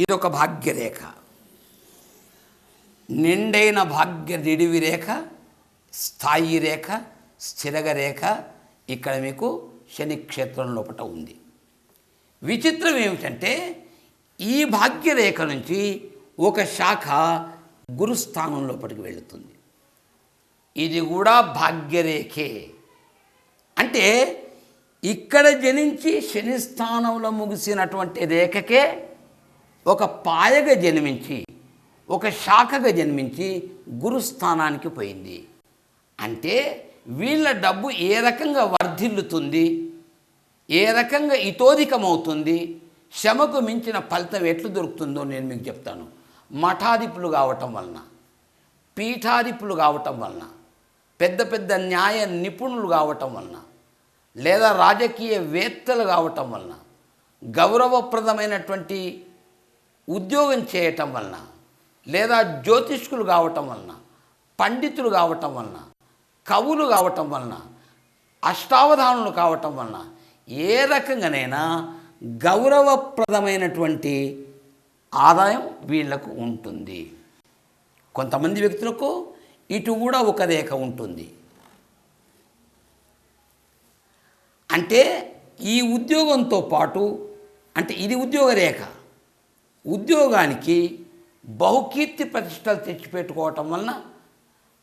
ఇదొక భాగ్యరేఖ. నిండైన భాగ్య నిడివి రేఖ స్థాయి రేఖ స్థిరగ రేఖ ఇక్కడ మీకు శని క్షేత్రం లోపల ఉంది. విచిత్రం ఏమిటంటే ఈ భాగ్యరేఖ నుంచి ఒక శాఖ గురుస్థానం లోపలికి వెళుతుంది. ఇది కూడా భాగ్యరేఖే. అంటే ఇక్కడ జనించి శని స్థానంలో ముగిసినటువంటి రేఖకే ఒక పాయగా జన్మించి ఒక శాఖగా జన్మించి గురుస్థానానికి పోయింది. అంటే వీళ్ళ డబ్బు ఏ రకంగా వర్ధిల్లుతుంది ఏ రకంగా ఇతోధికమవుతుంది శ్రమకు మించిన ఫలితం ఎట్లు దొరుకుతుందో నేను మీకు చెప్తాను. మఠాధిపులు కావటం వలన పీఠాధిపులు కావటం వలన పెద్ద పెద్ద న్యాయ నిపుణులు కావటం వలన లేదా రాజకీయ వేత్తలు కావటం వలన గౌరవప్రదమైనటువంటి ఉద్యోగం చేయటం వలన లేదా జ్యోతిష్కులు కావటం వలన పండితులు కావటం వలన కవులు కావటం వలన అష్టావధానులు కావటం వలన ఏ రకంగానైనా గౌరవప్రదమైనటువంటి ఆదాయం వీళ్ళకు ఉంటుంది. కొంతమంది వ్యక్తులకు ఇటు కూడా ఒక రేఖ ఉంటుంది. అంటే ఈ ఉద్యోగంతో పాటు అంటే ఇది ఉద్యోగ రేఖ. ఉద్యోగానికి బహుకీర్తి ప్రతిష్టలు తెచ్చిపెట్టుకోవటం వలన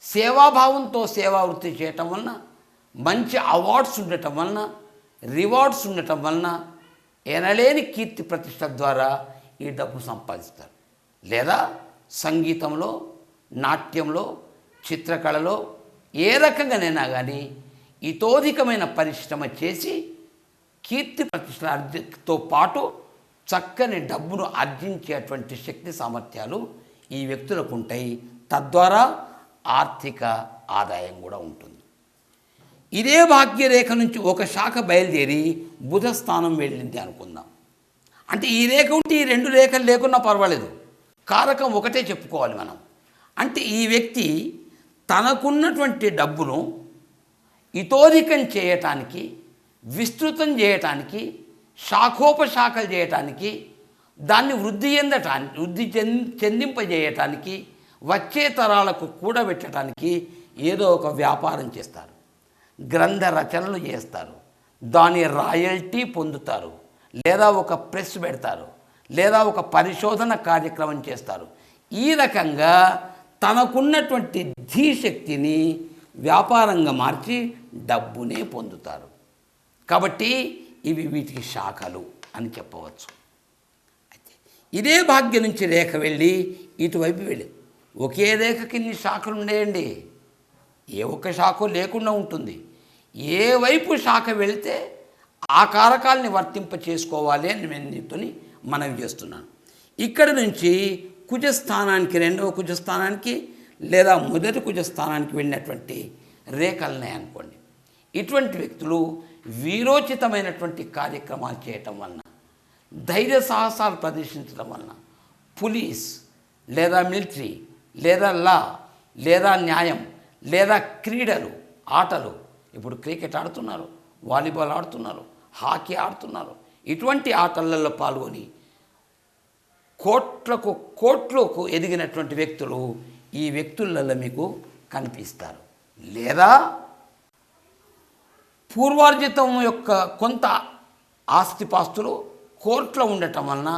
సేవాభావంతో సేవా వృత్తి చేయటం వలన మంచి అవార్డ్స్ ఉండటం వలన రివార్డ్స్ ఉండటం వలన ఎనలేని కీర్తి ప్రతిష్ట ద్వారా ఈ డబ్బు సంపాదిస్తారు. లేదా సంగీతంలో నాట్యంలో చిత్రకళలో ఏ రకంగానైనా కానీ ఇతోధికమైన పరిశ్రమ చేసి కీర్తి ప్రతిష్టతో పాటు చక్కని డబ్బును ఆర్జించేటువంటి శక్తి సామర్థ్యాలు ఈ వ్యక్తులకు ఉంటాయి. తద్వారా ఆర్థిక ఆదాయం కూడా ఉంటుంది. ఇదే భాగ్యరేఖ నుంచి ఒక శాఖ బయలుదేరి బుధ స్థానం వెళ్ళింది అనుకుందాం. అంటే ఈ రేఖ ఉంటే ఈ రెండు రేఖలు లేకున్నా పర్వాలేదు. కారకం ఒకటే చెప్పుకోవాలి మనం. అంటే ఈ వ్యక్తి తనకున్నటువంటి డబ్బును ఇతోధికం చేయటానికి విస్తృతం చేయటానికి శాఖోపశాఖలు చేయటానికి దాన్ని వృద్ధి చెందటానికి వృద్ధి చెందింపజేయటానికి వచ్చే తరాలకు కూడబెట్టడానికి ఏదో ఒక వ్యాపారం చేస్తారు. గ్రంథ రచనలు చేస్తారు. దాని రాయల్టీ పొందుతారు. లేదా ఒక ప్రెస్ పెడతారు. లేదా ఒక పరిశోధన కార్యక్రమం చేస్తారు. ఈ రకంగా తనకున్నటువంటి ధీశక్తిని వ్యాపారంగా మార్చి డబ్బునే పొందుతారు. కాబట్టి ఇవి వీటికి శాఖలు అని చెప్పవచ్చు. అయితే ఇదే భాగ్యం నుంచి రేఖ వెళ్ళి ఇటువైపు వెళ్ళి. ఒకే రేఖకి ఇన్ని శాఖలు ఉండేయండి. ఏ ఒక్క శాఖ లేకుండా ఉంటుంది. ఏ వైపు శాఖ వెళితే ఆ కారకాలని వర్తింప చేసుకోవాలి అని నేను నీతోని మనవి చేస్తున్నాను. ఇక్కడ నుంచి కుజస్థానానికి రెండవ కుజస్థానానికి లేదా మొదటి కుజస్థానానికి వెళ్ళినటువంటి రేఖలున్నాయి అనుకోండి ఇటువంటి వ్యక్తులు వీరోచితమైనటువంటి కార్యక్రమాలు చేయటం వలన ధైర్య సాహసాలు ప్రదర్శించడం వలన పోలీస్ లేదా మిలిటరీ లేదా లా లేదా న్యాయం లేదా క్రీడలు ఆటలు ఇప్పుడు క్రికెట్ ఆడుతున్నారు వాలీబాల్ ఆడుతున్నారు హాకీ ఆడుతున్నారు ఇటువంటి ఆటలలో పాల్గొని కోట్లకు కోట్లకు ఎదిగినటువంటి వ్యక్తులు ఈ వ్యక్తులలో మీకు కనిపిస్తారు. లేదా పూర్వార్జితం యొక్క కొంత ఆస్తిపాస్తులు కోర్టులో ఉండటం వలన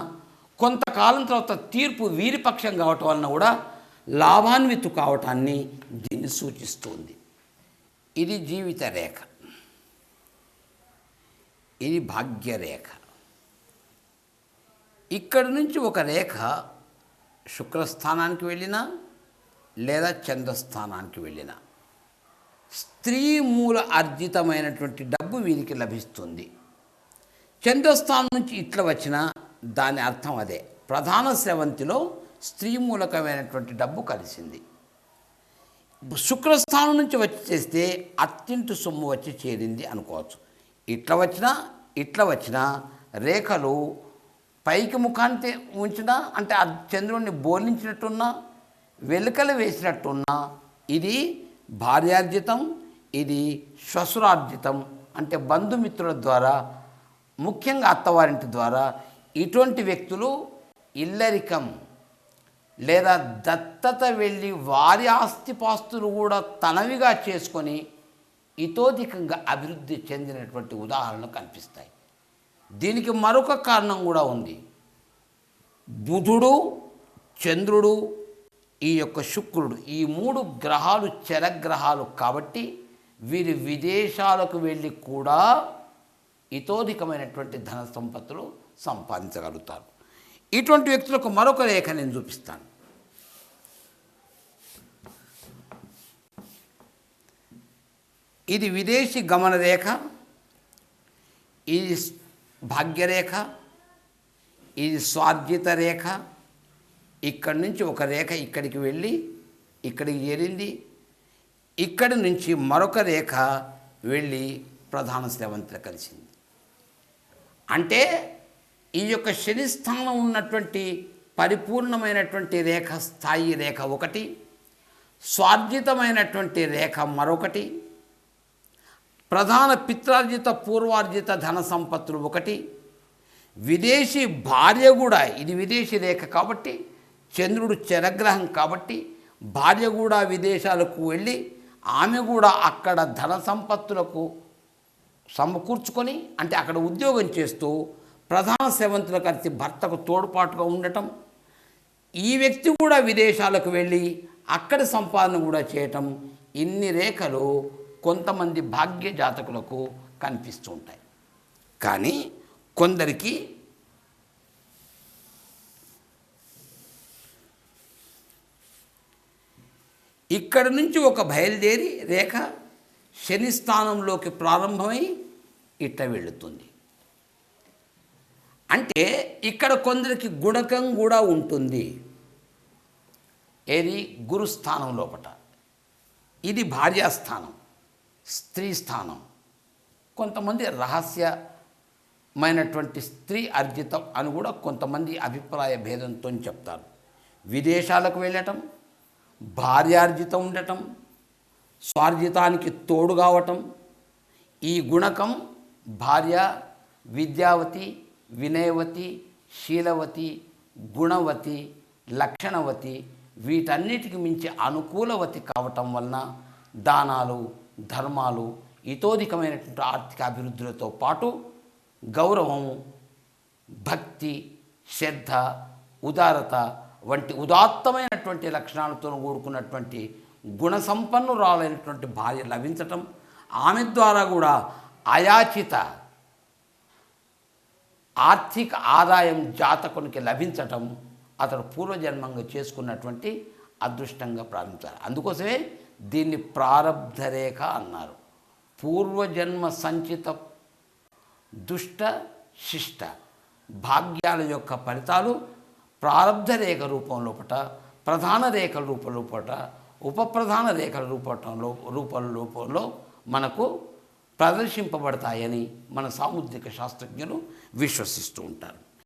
కొంతకాలం తర్వాత తీర్పు వీరిపక్షం కావటం వలన కూడా లాభాన్వితు కావటాన్ని దీన్ని సూచిస్తుంది. ఇది జీవిత రేఖ. ఇది భాగ్యరేఖ ఇక్కడి నుంచి ఒక రేఖ శుక్రస్థానానికి వెళ్ళినా లేదా చంద్రస్థానానికి వెళ్ళినా స్త్రీ మూల అర్జితమైనటువంటి డబ్బు వీరికి లభిస్తుంది. చంద్రస్థానం నుంచి ఇట్లా వచ్చిన దాని అర్థం అదే. ప్రధాన స్రవంతిలో స్త్రీ మూలకమైనటువంటి డబ్బు కలిసింది. శుక్రస్థానం నుంచి వచ్చి చేస్తే అత్తింటి సొమ్ము వచ్చి చేరింది అనుకోవచ్చు. ఇట్లా వచ్చినా ఇట్లా వచ్చినా రేఖలు పైకి ముఖాన్ని ఉంచినా అంటే చంద్రుణ్ణి చంద్రుడిని బోర్లించినట్టున్నా వెలుకలు వేసినట్టున్నా ఇది భార్యార్జితం ఇది శ్వశురార్జితం అంటే బంధుమిత్రుల ద్వారా ముఖ్యంగా అత్తవారింటి ద్వారా ఇటువంటి వ్యక్తులు ఇల్లరికం లేదా దత్తత వెళ్ళి వారి ఆస్తిపాస్తులు కూడా తనవిగా చేసుకొని ఇతోధికంగా అభివృద్ధి చెందినటువంటి ఉదాహరణలు కనిపిస్తాయి. దీనికి మరొక కారణం కూడా ఉంది. బుధుడు చంద్రుడు ఈ యొక్క శుక్రుడు ఈ మూడు గ్రహాలు చరగ్రహాలు కాబట్టి వీరి విదేశాలకు వెళ్ళి కూడా ఇతోధికమైనటువంటి ధన సంపత్తులు సంపాదించగలుగుతారు. ఇటువంటి వ్యక్తులకు మరొక రేఖ నేను చూపిస్తాను. ఇది విదేశీ గమన రేఖ ఇది భాగ్యరేఖ ఇది స్వార్జిత రేఖ ఇక్కడి నుంచి ఒక రేఖ ఇక్కడికి వెళ్ళి ఇక్కడికి చేరింది. ఇక్కడి నుంచి మరొక రేఖ వెళ్ళి ప్రధాన శ్రవంతిలో కలిసింది. అంటే ఈ యొక్క శని స్థానం ఉన్నటువంటి పరిపూర్ణమైనటువంటి రేఖ స్థాయి రేఖ ఒకటి స్వార్జితమైనటువంటి రేఖ మరొకటి ప్రధాన పిత్రార్జిత పూర్వార్జిత ధన సంపత్తులు ఒకటి విదేశీ భార్య కూడా ఇది విదేశీ రేఖ కాబట్టి చంద్రుడు చరగ్రహం కాబట్టి భార్య కూడా విదేశాలకు వెళ్ళి ఆమె కూడా అక్కడ ధన సంపత్తులకు సమకూర్చుకొని అంటే అక్కడ ఉద్యోగం చేస్తూ ప్రధాన సేవంతులకు కలిసి భర్తకు తోడ్పాటుగా ఉండటం ఈ వ్యక్తి కూడా విదేశాలకు వెళ్ళి అక్కడ సంపాదన కూడా చేయటం ఇన్ని రేఖలు కొంతమంది భాగ్య జాతకులకు కనిపిస్తుంటాయి కానీ కొందరికి ఇక్కడ నుంచి ఒక బయలుదేరి రేఖ శని స్థానంలోకి ప్రారంభమై ఇట్ట వెళుతుంది. అంటే ఇక్కడ కొందరికి గుణకం కూడా ఉంటుంది. ఏది? గురుస్థానం లోపట. ఇది భార్యాస్థానం స్త్రీ స్థానం కొంతమంది రహస్యమైనటువంటి స్త్రీ అర్జితం అని కూడా కొంతమంది అభిప్రాయ భేదంతో చెప్తారు. విదేశాలకు వెళ్ళటం భార్యార్జితం ఉండటం స్వార్జితానికి తోడు కావటం ఈ గుణకం భార్య విద్యావతి వినయవతి శీలవతి గుణవతి లక్షణవతి వీటన్నిటికి మించి అనుకూలవతి కావటం వలన దానాలు ధర్మాలు ఇతోధికమైనటువంటి ఆర్థిక అభివృద్ధులతో పాటు గౌరవం భక్తి శ్రద్ధ ఉదారత వంటి ఉదాత్తమైనటువంటి లక్షణాలతో కూడుకున్నటువంటి గుణసంపన్నురాలైనటువంటి భార్య లభించటం ఆమె ద్వారా కూడా అయాచిత ఆర్థిక ఆదాయం జాతకునికి లభించటం అతడు పూర్వజన్మంగా చేసుకున్నటువంటి అదృష్టంగా ప్రారంభించారు. అందుకోసమే దీన్ని ప్రారబ్ధ రేఖ అన్నారు. పూర్వజన్మ సంచిత దుష్ట శిష్ట భాగ్యాల యొక్క ఫలితాలు ప్రారబ్ధ రేఖ రూపం లోపట ప్రధాన రేఖల రూపం లోపట ఉపప్రధాన రేఖల రూపంలో రూపాల రూపంలో మనకు ప్రదర్శింపబడతాయని మన సాముద్రిక శాస్త్రజ్ఞులు విశ్వసిస్తూ ఉంటారు.